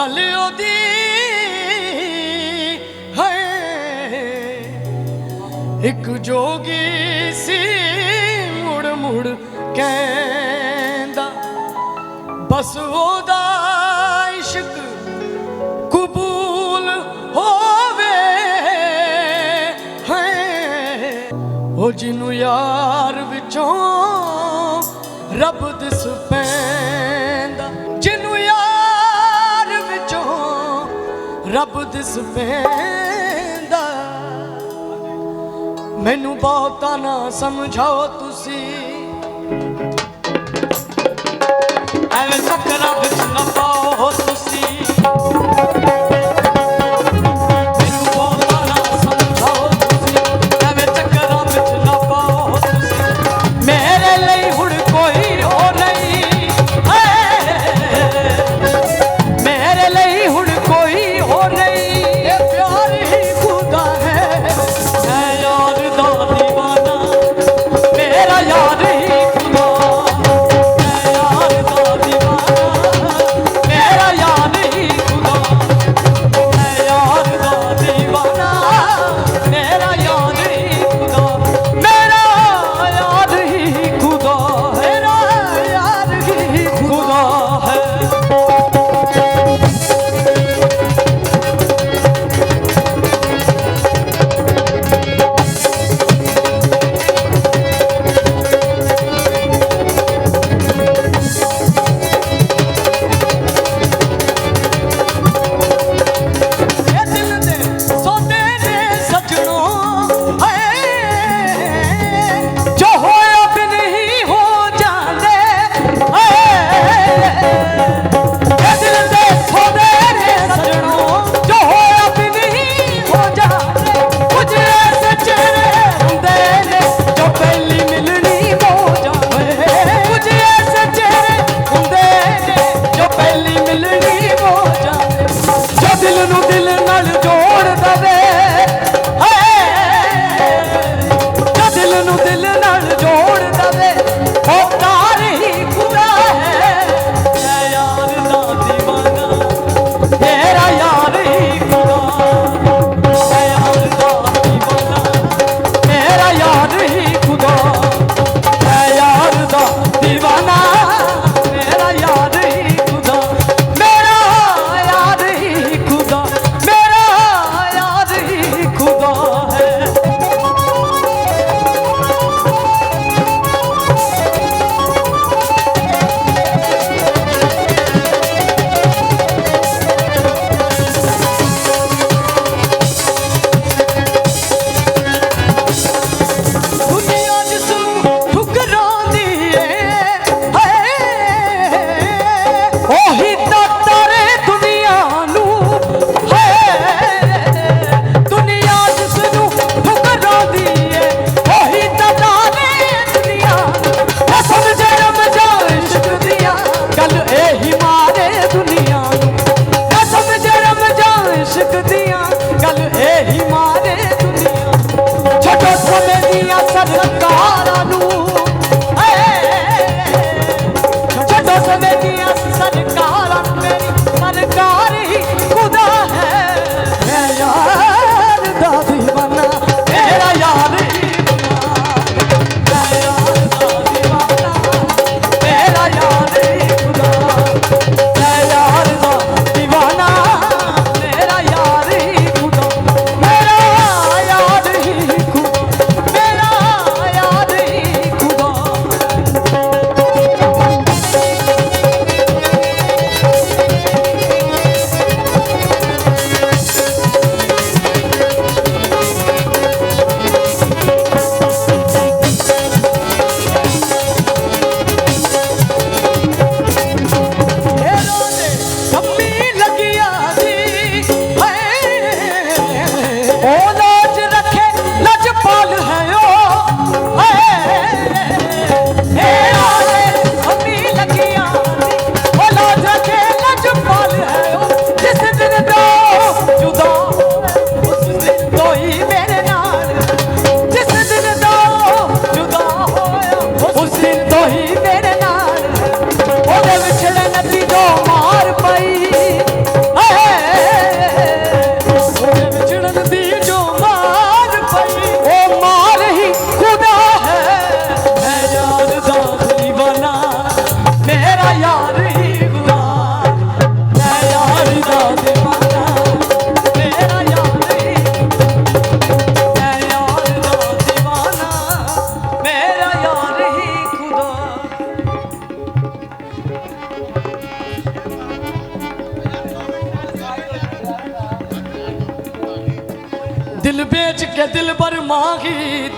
ਗੱਲ ਉਹਦੀ ਹੈ ਇੱਕ ਜੋਗੀ ਸੀ, ਮੁੜ ਮੁੜ ਕਹਿੰਦਾ, ਬਸ ਉਹਦਾ ਇਸ਼ਕ ਕਬੂਲ ਹੋਵੇ। ਉਹ ਜਿਹਨੂੰ ਯਾਰ ਵਿੱਚੋਂ ਰੱਬ ਦਿਸ ਪੈ ਰੱਬ ਦਿਸ ਵੇਂਦਾ ਮੈਨੂੰ ਬਹੁਤਾ ਨਾ ਸਮਝਾਓ ਤੁਸੀਂ।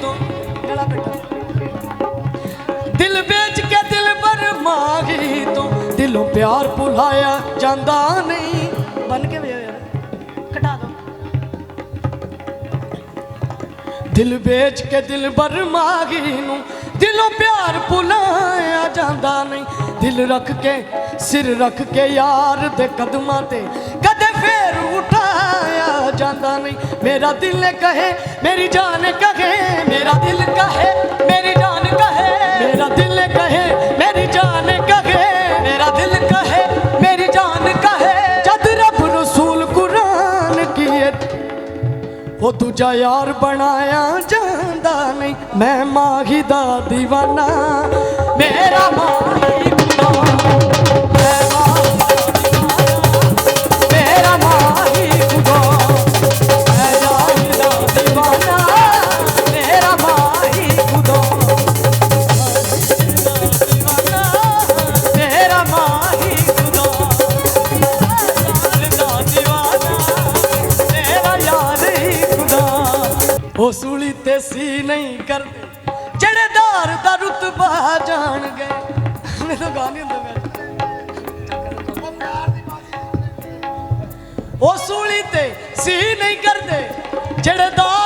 ਤੋਂ। ਗਲਾ ਬੈਠਾ। ਦਿਲ ਵੇਚ ਕੇ ਦਿਲ ਬਰ ਮਾਗੀ ਤੋਂ। ਦਿਲੋਂ ਪਿਆਰ ਭੁਲਾਇਆ ਜਾਂਦਾ ਨਹੀਂ। ਬਨ ਕੇ ਵੇ ਯਾਰ। ਦੋ। ਦਿਲ ਵੇਚ ਕੇ ਦਿਲ ਬਰ ਮਾਗੀ ਨੂੰ। ਦਿਲੋਂ ਪਿਆਰ ਭੁਲਾਇਆ ਜਾਂਦਾ ਨਹੀਂ। ਦਿਲ ਰੱਖ ਕੇ, ਸਿਰ ਰੱਖ ਕੇ ਯਾਰ ਦੇ ਕਦਮਾਂ ਤੇ ਜਾਂਦਾ ਨਹੀਂ। ਮੇਰਾ ਦਿਲ ਕਹੇ, ਮੇਰੀ ਜਾਨ ਕਹੇ, ਮੇਰਾ ਦਿਲ ਕਹੇ, ਮੇਰੀ ਜਾਨ ਕਹੇ। ਮੇਰਾ ਦਿਲ ਕਹੇ, ਮੇਰੀ ਜਾਨ ਕਹੇ, ਮੇਰਾ ਦਿਲ ਕਹੇ, ਮੇਰੀ ਜਾਨ ਕਹੇ। ਜਦ ਰੱਬ ਰਸੂਲ ਕੁਰਾਨ ਕੀਏ, ਉਹ ਦੂਜਾ ਯਾਰ ਬਣਾਇਆ ਜਾਂਦਾ ਨਹੀਂ। ਮੈਂ ਮਾਹੀ ਦਾ دیਵਾਨਾ ਮੇਰਾ ਸੂਲੀ ਸੀ ਨਹੀਂ ਕਰਦੇ। ਜਿਹੜੇ ਧਾਰ ਦਾ ਰੁਤਬਾ ਜਾਣ ਗਏ। ਮੈਨੂੰ ਗਾ ਨਹੀਂ ਹੁੰਦਾ ਮੈਂ। ਉਹ ਸੂਲੀ ਤੇ ਸੀ ਨਹੀਂ ਕਰਦੇ। ਜਿਹੜੇ ਦਾਰ